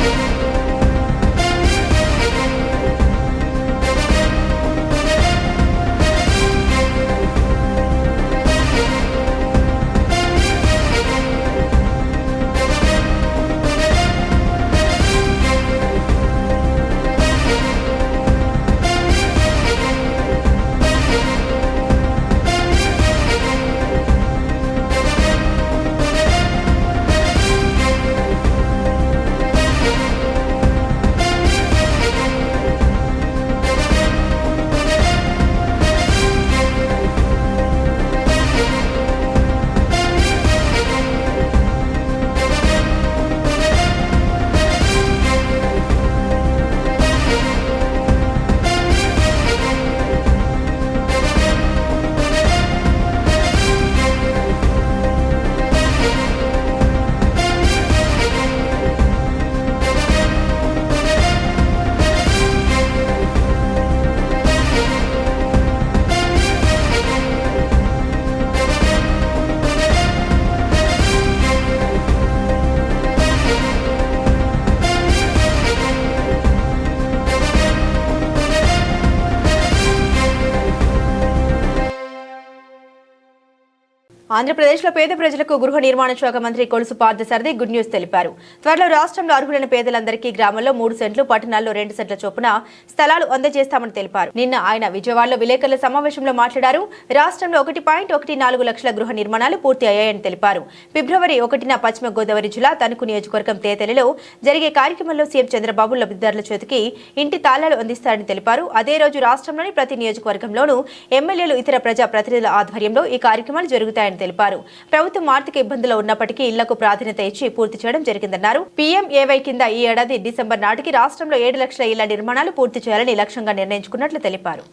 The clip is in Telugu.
Музика ఆంధ్రప్రదేశ్లో పేద ప్రజలకు గృహ నిర్మాణ శాఖ మంత్రి కొలుసు పార్థసారథి గుడ్ న్యూస్ తెలిపారు. త్వరలో రాష్ట్రంలో అర్హులైన పేదలందరికీ గ్రామంలో మూడు సెంట్లు పట్టణాల్లో రెండు సెంట్ల చొప్పున స్థలాలు అందజేస్తామని తెలిపారు. నిన్న ఆయన విజయవాడలో విలేకరుల సమావేశంలో మాట్లాడారు. రాష్ట్రంలో ఒకటి పాయింట్ ఒకటి నాలుగు లక్షల గృహ నిర్మాణాలు పూర్తి అయ్యాయని తెలిపారు. ఫిబ్రవరి ఒకటిన పశ్చిమ గోదావరి జిల్లా తణుకు నియోజకవర్గం తేతలిలో జరిగే కార్యక్రమంలో సీఎం చంద్రబాబు లబ్ధిదారుల చేతికి ఇంటి తాళాలు అందిస్తారని తెలిపారు. అదే రోజు రాష్ట్రంలోని ప్రతి నియోజకవర్గంలోనూ ఎమ్మెల్యేలు ఇతర ప్రజా ప్రతినిధుల ఆధ్వర్యంలో ఈ కార్యక్రమాలు జరుగుతాయని తెలిపారు. ప్రభుత్వం ఆర్థిక ఇబ్బందులు ఉన్నప్పటికీ ఇళ్ళకు ప్రాధాన్యత ఇచ్చి పూర్తి చేయడం జరిగిందన్నారు. పీఎంఏవై కింద ఈ ఏడాది డిసెంబర్ నాటికి రాష్ట్రంలో ఏడు లక్షల ఇళ్ళ నిర్మాణాలు పూర్తి చేయాలని లక్ష్యంగా నిర్ణయించుకున్నట్లు తెలిపారు.